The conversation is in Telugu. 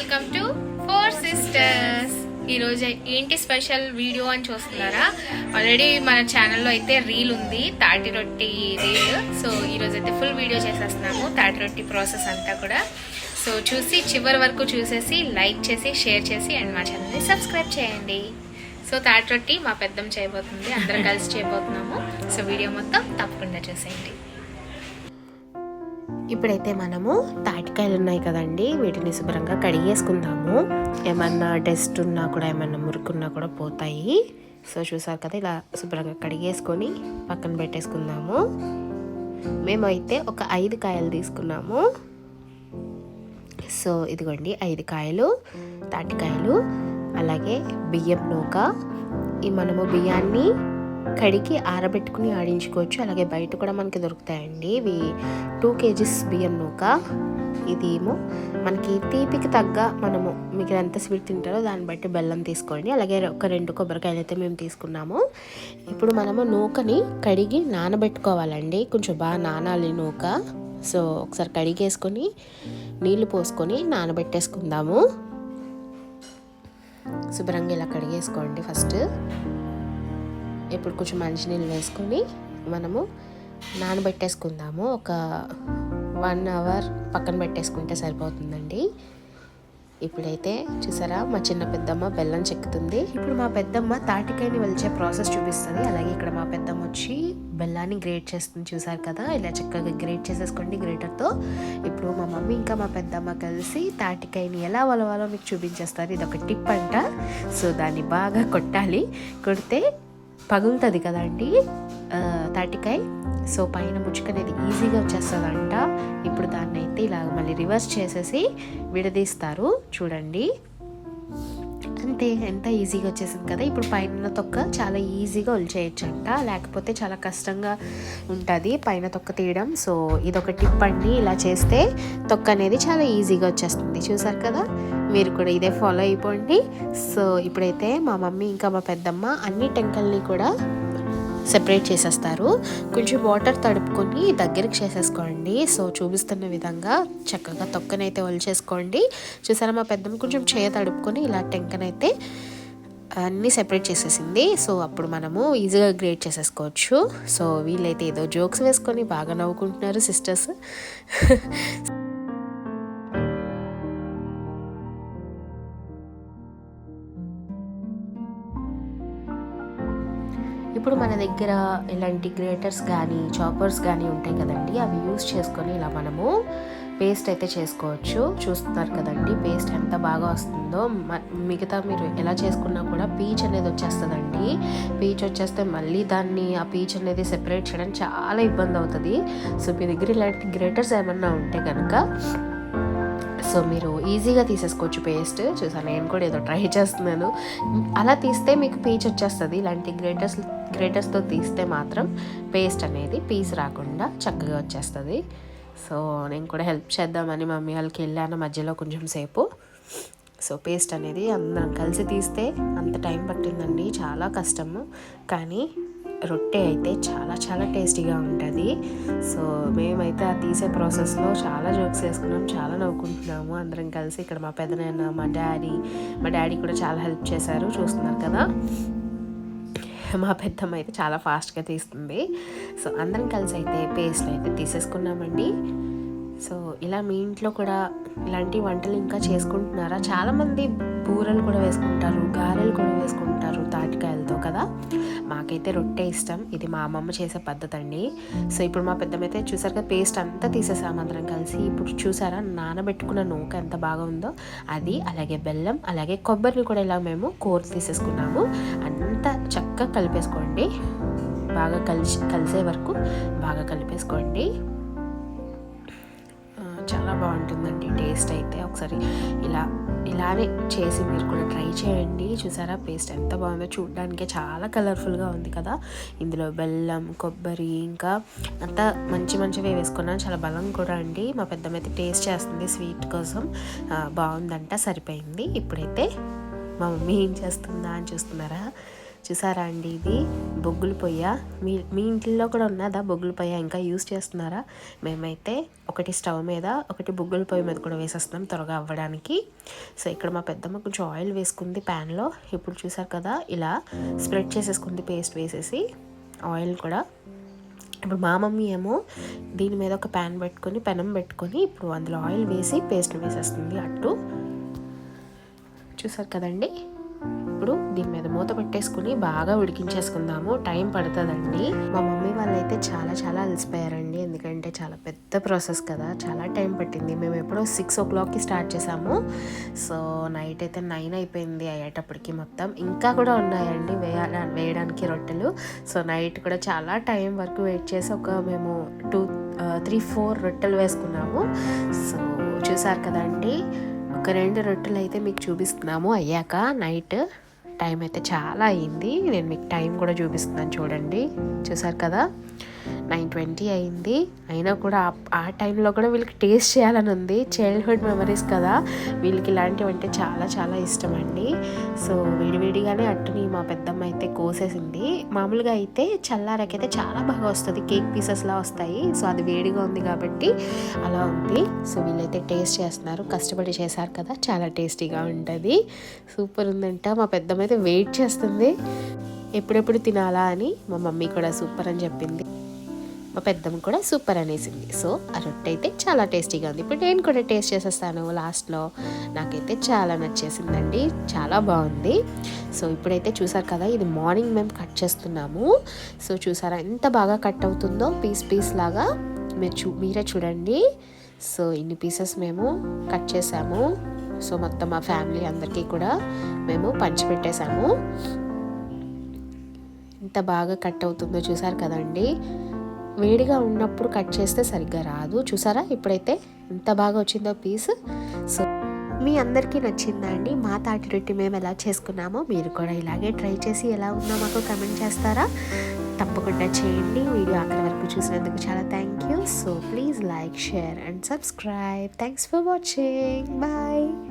Welcome to four sisters. ఈరోజు ఏంటి స్పెషల్ వీడియో అని చూస్తున్నారా? ఆల్రెడీ మన ఛానల్లో అయితే రీల్ ఉంది తాటి రొట్టి రీల్. సో ఈరోజు అయితే ఫుల్ వీడియో చేసేస్తున్నాము తాటి రొట్టి ప్రాసెస్ అంతా కూడా. సో చూసి చివరి వరకు చూసేసి లైక్ చేసి షేర్ చేసి అండ్ మా ఛానల్ని సబ్స్క్రైబ్ చేయండి. సో తాటి రొట్టి మా పెద్దం చేయబోతుంది అందరం కలిసి చేయబోతున్నాము. సో వీడియో మొత్తం తప్పకుండా చూసేయండి. ఇప్పుడైతే మనము తాటికాయలు ఉన్నాయి కదండి వీటిని శుభ్రంగా కడిగేసుకుందాము. ఏమన్నా డస్ట్ ఉన్నా కూడా ఏమన్నా మురుకున్నా కూడా పోతాయి. సో చూసారు కదా ఇలా శుభ్రంగా కడిగేసుకొని పక్కన పెట్టేసుకుందాము. మేమైతే ఒక ఐదు కాయలు తీసుకున్నాము. సో ఇదిగోండి ఐదు కాయలు తాటికాయలు అలాగే బియ్యం నూక. ఈ మనము బియ్యాన్ని కడిగి ఆరబెట్టుకుని ఆడించుకోవచ్చు. అలాగే బయట కూడా మనకి దొరుకుతాయండి. ఇవి టూ కేజీస్ బియ్యం నూక. ఇది ఏమో మనకి తీపికి తగ్గ మనము మీకు ఎంత స్వీట్ తింటారో దాన్ని బట్టి బెల్లం తీసుకోండి. అలాగే ఒక రెండు కొబ్బరికాయలు అయితే మేము తీసుకున్నాము. ఇప్పుడు మనము నూకని కడిగి నానబెట్టుకోవాలండి. కొంచెం బాగా నానాలి నూక. సో ఒకసారి కడిగేసుకొని నీళ్ళు పోసుకొని నానబెట్టేసుకుందాము. శుభ్రంగా ఇలా కడిగేసుకోండి ఫస్ట్. ఇప్పుడు కొంచెం మంచినీళ్ళు వేసుకొని మనము నానబెట్టేసుకుందాము. ఒక వన్ అవర్ పక్కన పెట్టేసుకుంటే సరిపోతుందండి. ఇప్పుడైతే చూసారా మా చిన్న పెద్దమ్మ బెల్లం చెక్కుతుంది. ఇప్పుడు మా పెద్దమ్మ తాటికాయని వెలిచే ప్రాసెస్ చూపిస్తుంది. అలాగే ఇక్కడ మా పెద్దమ్మ వచ్చి బెల్లాన్ని గ్రేట్ చేస్తుంది చూసారు కదా. ఇలా చక్కగా గ్రేట్ చేసేసుకోండి గ్రేటర్తో. ఇప్పుడు మా మమ్మీ ఇంకా మా పెద్దమ్మ కలిసి తాటికాయని ఎలా వలవాలో మీకు చూపించేస్తారు. ఇది ఒక టిప్ అంట. సో దాన్ని బాగా కొట్టాలి. కొడితే పగులుతుంది కదండి. తాటికాయ. సో పైన ముచ్చుక అనేది ఈజీగా వచ్చేస్తుందంట. ఇప్పుడు దాన్ని అయితే ఇలాగ మళ్ళీ రివర్స్ చేసేసి విడదీస్తారు. చూడండి. అంతే ఎంత ఈజీగా వచ్చేసింది కదా ఇప్పుడు పైన తొక్క చాలా ఈజీగా ఒలిచేయచ్చు అంట లేకపోతే చాలా కష్టంగా ఉంటుంది పైన తొక్క తీయడం. సో ఇదొక టిప్ అండి. ఇలా చేస్తే తొక్క అనేది చాలా ఈజీగా వచ్చేస్తుంది. చూసారు కదా? మీరు కూడా ఇదే ఫాలో అయిపోండి. సో ఇప్పుడైతే మా మమ్మీ ఇంకా మా పెద్దమ్మ అన్ని టెంకల్ని కూడా సెపరేట్ చేసేస్తారు. కొంచెం వాటర్ తడుపుకొని దగ్గరికి చేసేసుకోండి. సో చూపిస్తున్న విధంగా చక్కగా తొక్కనైతే ఒలిచేసుకోండి. చూసారా మా పెద్దమ్మ కొంచెం చేయ తడుపుకొని ఇలా టెంకనైతే అన్నీ సెపరేట్ చేసేసింది. సో అప్పుడు మనము ఈజీగా గ్రేట్ చేసేసుకోవచ్చు. సో వీళ్ళైతే ఏదో జోక్స్ వేసుకొని బాగా నవ్వుకుంటున్నారు సిస్టర్స్. ఇప్పుడు మన దగ్గర ఇలాంటి గ్రేటర్స్ కానీ చాపర్స్ కానీ ఉంటాయి కదండి అవి యూస్ చేసుకొని ఇలా మనము పేస్ట్ అయితే చేసుకోవచ్చు. చూస్తున్నారు కదండి పేస్ట్ ఎంత బాగా వస్తుందో. మిగతా మీరు ఎలా చేసుకున్నా కూడా పీచ్ అనేది వచ్చేస్తుందండి. పీచ్ వచ్చేస్తే మళ్ళీ దాన్ని ఆ పీచ్ అనేది సెపరేట్ చేయడం చాలా ఇబ్బంది అవుతుంది. సో మీ దగ్గర ఇలాంటి గ్రేటర్స్ ఏమన్నా ఉంటే కనుక సో మీరు ఈజీగా తీసేసుకోవచ్చు పేస్ట్. చూసాను నేను కూడా ఏదో ట్రై చేస్తున్నాను. అలా తీస్తే మీకు పీచ్ వచ్చేస్తుంది. ఇలాంటి గ్రేటర్స్ గ్రేటర్స్తో తీస్తే మాత్రం పేస్ట్ అనేది పీస్ రాకుండా చక్కగా వచ్చేస్తుంది. సో నేను కూడా హెల్ప్ చేద్దామని మమ్మీ వాళ్ళకి వెళ్ళాను మధ్యలో కొంచెం సేపు. సో పేస్ట్ అనేది అందరం కలిసి తీస్తే అంత టైం పట్టిందండి చాలా కష్టము. కానీ రొట్టె అయితే చాలా చాలా టేస్టీగా ఉంటుంది. సో మేమైతే ఆ తీసే ప్రాసెస్లో చాలా జోక్స్ వేసుకున్నాం చాలా నవ్వుకుంటున్నాము. అందరం కలిసి ఇక్కడ మా పెదనాన్న మా డాడీ మా డాడీ కూడా చాలా హెల్ప్ చేశారు చూస్తున్నారు కదా. మా పెద్దమ్మ అయితే చాలా ఫాస్ట్గా తీస్తుంది. సో అందరం కలిసి అయితే పేస్ట్ అయితే తీసేసుకున్నామండి. సో ఇలా మీ ఇంట్లో కూడా ఇలాంటి వంటలు ఇంకా చేసుకుంటున్నారా? చాలామంది బూరలు కూడా వేసుకుంటారు గారెలు కూడా వేసుకుంటారు నాకైతే రొట్టె ఇష్టం. ఇది మా అమ్మమ్మ చేసే పద్ధతి అండి సో ఇప్పుడు మా పెద్దమైతే చూసారు కదా పేస్ట్ అంతా తీసేసాము అందరం కలిసి. ఇప్పుడు చూసారా నానబెట్టుకున్న నూక ఎంత బాగా ఉందో అది అలాగే బెల్లం అలాగే కొబ్బరిని కూడా ఇలా మేము కోర్ తీసేసుకున్నాము. అంతా చక్కగా కలిపేసుకోండి. బాగా కలిసి కలిసే వరకు బాగా కలిపేసుకోండి. చాలా బాగుంటుందండి టేస్ట్ అయితే. ఒకసారి ఇలా ఇలానే చేసి మీరు కూడా ట్రై చేయండి. చూసారా? పేస్ట్ ఎంత బాగుందో చూడడానికే చాలా కలర్ఫుల్గా ఉంది కదా. ఇందులో బెల్లం కొబ్బరి ఇంకా అంతా మంచి మంచివే వేసుకున్నాను. చాలా బలం కూడా అండి. మా పెద్దమైతే టేస్ట్ చేస్తుంది స్వీట్ కోసం. బాగుందంట సరిపోయింది. ఇప్పుడైతే మా మమ్మీ ఏం చేస్తుందా అని చూస్తున్నారా? చూసారా అండి ఇది? బొగ్గుల పొయ్య. మీ మీ ఇంట్లో కూడా ఉన్నదా బొగ్గుల పొయ్య? ఇంకా యూస్ చేస్తున్నారా? మేమైతే ఒకటి స్టవ్ మీద ఒకటి బొగ్గుల పొయ్యి మీద కూడా వేసేస్తున్నాం త్వరగా అవ్వడానికి. సో ఇక్కడ మా పెద్దమ్మ కొంచెం ఆయిల్ వేసుకుంది ప్యాన్లో. ఇప్పుడు చూసారు కదా ఇలా స్ప్రెడ్ చేసేసుకుంది పేస్ట్ వేసేసి ఆయిల్ కూడా. ఇప్పుడు మా మమ్మీ ఏమో దీని మీద ఒక ప్యాన్ పెట్టుకొని పెనం పెట్టుకొని ఇప్పుడు అందులో ఆయిల్ వేసి పేస్ట్ వేసేస్తుంది అట్టు. చూసారు కదండి? దీని మీద మూత పెట్టేసుకుని బాగా ఉడికించేసుకుందాము. టైం పడుతుందండి. మా మమ్మీ వాళ్ళైతే చాలా చాలా అలసిపోయారండి. ఎందుకంటే చాలా పెద్ద ప్రాసెస్ కదా. చాలా టైం పట్టింది. మేము ఎప్పుడో సిక్స్ ఓ క్లాక్కి స్టార్ట్ చేసాము. సో నైట్ అయితే నైన్ అయిపోయింది అయ్యేటప్పటికి మొత్తం. ఇంకా కూడా ఉన్నాయండి వేయాల వేయడానికి రొట్టెలు. సో నైట్ కూడా చాలా టైం వరకు వెయిట్ చేసి ఒక మేము టూ త్రీ ఫోర్ రొట్టెలు వేసుకున్నాము. సో చూసారు కదండి? ఒక రెండు రొట్టెలు అయితే మీకు చూపిస్తున్నాము అయ్యాక నైట్. టైం అయితే చాలా అయింది నేను మీకు టైం కూడా చూపిస్తున్నాను చూడండి. చూసారు కదా? నైన్ ట్వంటీ అయింది. అయినా కూడా ఆ- టైంలో కూడా వీళ్ళకి టేస్ట్ చేయాలని ఉంది. చైల్డ్హుడ్ మెమరీస్ కదా. వీళ్ళకి ఇలాంటివి అంటే చాలా చాలా ఇష్టం అండి. సో విడివిడిగానే అట్టుని మా పెద్దమ్మ అయితే కోసేసింది. మామూలుగా అయితే చల్లారకైతే చాలా బాగా వస్తుంది. కేక్ పీసెస్లా వస్తాయి. సో అది వేడిగా ఉంది కాబట్టి అలా ఉంది. సో వీళ్ళైతే టేస్ట్ చేస్తున్నారు. కష్టపడి చేశారు కదా. చాలా టేస్టీగా ఉంటుంది. సూపర్ ఉందంట. మా పెద్దమ్మ అయితే వెయిట్ చేస్తుంది. ఎప్పుడెప్పుడు తినాలా అని మా మమ్మీ కూడా సూపర్ అని చెప్పింది. మా పెద్దమ్మ కూడా సూపర్ అనేసింది. సో ఆ రొట్టె అయితే చాలా టేస్టీగా ఉంది. ఇప్పుడు నేను కూడా టేస్ట్ చేసేస్తాను లాస్ట్లో. నాకైతే చాలా నచ్చేసిందండి. చాలా బాగుంది. సో ఇప్పుడైతే చూసారు కదా ఇది మార్నింగ్ మేము కట్ చేస్తున్నాము. సో చూసారా ఎంత బాగా కట్ అవుతుందో? పీస్ పీస్ లాగా మీరు చూ మీరే చూడండి. సో ఇన్ని పీసెస్ మేము కట్ చేసాము. సో మొత్తం మా ఫ్యామిలీ అందరికీ కూడా మేము పంచిపెట్టేశాము ఎంత బాగా కట్ అవుతుందో చూసారు కదండి. వేడిగా ఉన్నప్పుడు కట్ చేస్తే సరిగ్గా రాదు. చూసారా? ఇప్పుడైతే ఎంత బాగా వచ్చిందో పీస్. సో మీ అందరికీ నచ్చిందా అండి మా తాటి రొట్టి మేము ఎలా చేసుకున్నామో మీరు కూడా ఇలాగే ట్రై చేసి ఎలా ఉందో మాకు కమెంట్ చేస్తారా? తప్పకుండా చేయండి. వీడియో అక్కడి వరకు చూసినందుకు చాలా thank you. So please like share and subscribe. Thanks for watching. Bye.